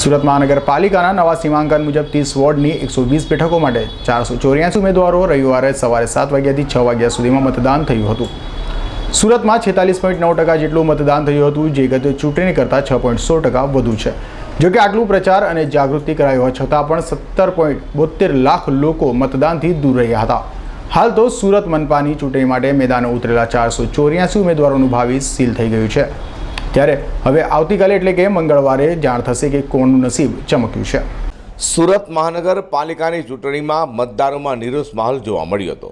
સુરત મહાનગરપાલિકાના નવા સીમાંકન મુજબ ત્રીસ વોર્ડની એકસો વીસ બેઠકો માટે ચારસો ચોર્યાસી ઉમેદવારો રવિવારે સવારે સાત વાગ્યાથી છ વાગ્યા સુધીમાં મતદાન થયું હતું. સુરતમાં છેતાલીસ પોઈન્ટ નવ ટકા જેટલું મતદાન થયું હતું, જે ગત ચૂંટણી કરતાં છ પોઈન્ટ સો ટકા વધુ છે. જોકે આટલું પ્રચાર અને જાગૃતિ હોવા છતાં પણ સત્તર પોઈન્ટ બોતેર લાખ લોકો મતદાનથી દૂર રહ્યા હતા. હાલ તો સુરત મનપાની ચૂંટણી માટે મેદાને ઉતરેલા ચારસો ચોર્યાસી ઉમેદવારોનું ભાવિ સીલ થઈ ગયું છે. ત્યારે હવે આવતીકાલે એટલે કે મંગળવારે જાણ થશે કે કોણનું નસીબ ચમક્યું છે. સુરત મહાનગરપાલિકાની ચૂંટણીમાં મતદારોમાં નિરોષ માહોલ જોવા મળ્યો હતો.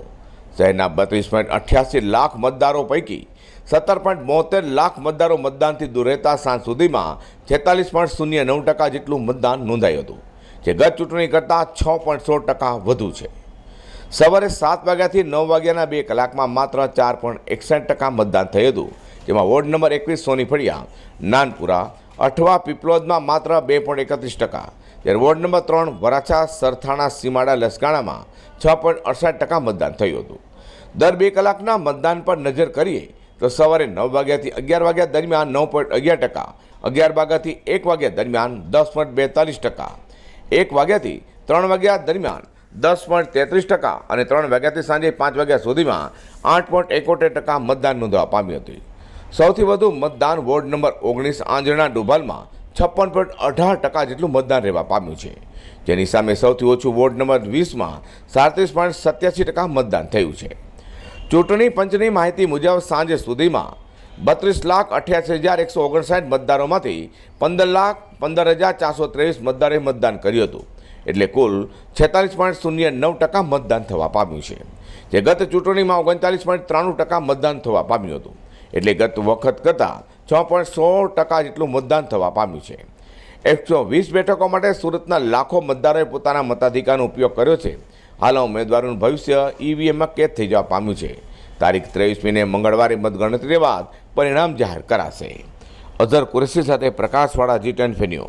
શહેરના બત્રીસ પોઈન્ટ અઠ્યાસી લાખ મતદારો પૈકી સત્તર પોઈન્ટ બોતેર લાખ મતદારો મતદાનથી દૂર રહેતા સાંજ સુધીમાં છેતાલીસ પોઈન્ટ શૂન્ય નવ ટકા જેટલું મતદાન નોંધાયું હતું, જે ગત ચૂંટણી કરતાં છ પોઈન્ટ સોળ ટકા વધુ છે. સવારે સાત વાગ્યાથી નવ વાગ્યાના બે કલાકમાં માત્ર ચાર પોઈન્ટ એકસઠ ટકા મતદાન થયું હતું. જેમાં વોર્ડ નંબર એકવીસ સોની ફળિયા, નાનપુરા, અઠવા પીપલોદમાં માત્ર બે પોઈન્ટ એકત્રીસ ટકા. જ્યારે વોર્ડ નંબર ત્રણ, વરાછા, સરથાણા, સીમાડા, લસકાણામાં છ પોઈન્ટ અડસઠ ટકા મતદાન થયું હતું. દર બે કલાકના મતદાન પર નજર કરીએ, તો સવારે નવ વાગ્યાથી અગિયાર વાગ્યા દરમિયાન નવ પોઈન્ટ અગિયાર ટકા, અગિયાર વાગ્યાથી એક વાગ્યા દરમિયાન દસ પોઈન્ટ બેતાલીસ ટકા, એક વાગ્યાથી ત્રણ વાગ્યા દરમિયાન દસ પોઈન્ટ તેત્રીસ ટકા અને ત્રણ વાગ્યાથી સાંજે પાંચ વાગ્યા સુધીમાં આઠ પોઈન્ટ એકોતેર ટકા મતદાન નોંધવા પામ્યું હતું. સૌથી વધુ મતદાન વોર્ડ નંબર ઓગણીસ આંજણા ડુભાલમાં છપ્પન પોઈન્ટ અઢાર ટકા જેટલું મતદાન રહેવા પામ્યું છે. જેની સામે સૌથી ઓછું વોર્ડ નંબર વીસમાં સાડત્રીસ પોઈન્ટ સત્યાસી ટકા મતદાન થયું છે. ચૂંટણી પંચની માહિતી મુજબ સાંજે સુધીમાં બત્રીસ લાખ અઠ્યાસી હજાર એકસો ઓગણસાઠ મતદારોમાંથી પંદર લાખ પંદર હજાર ચારસો ત્રેવીસ મતદારે મતદાન કર્યું હતું. એટલે કુલ છેતાલીસ પોઈન્ટ શૂન્ય નવ ટકા મતદાન થવા પામ્યું છે. જે ગત ચૂંટણીમાં ઓગણચાલીસ પોઈન્ટ ત્રાણું ટકા મતદાન થવા પામ્યું હતું. એટલે ગત વખત કરતાં છ પોઈન્ટ સોળ ટકા જેટલું મતદાન થવા પામ્યું છે. એકસો વીસ બેઠકો માટે સુરતના લાખો મતદારોએ પોતાના મતાધિકારનો ઉપયોગ કર્યો છે. હાલ ઉમેદવારોનું ભવિષ્ય ઈવીએમમાં કેદ થઈ જવા પામ્યું છે. તારીખ ત્રેવીસમીને મંગળવારે મતગણતરી બાદ પરિણામ જાહેર કરાશે. અઝર કુરેશી સાથે પ્રકાશવાળા જી ટેન ફેન્યુ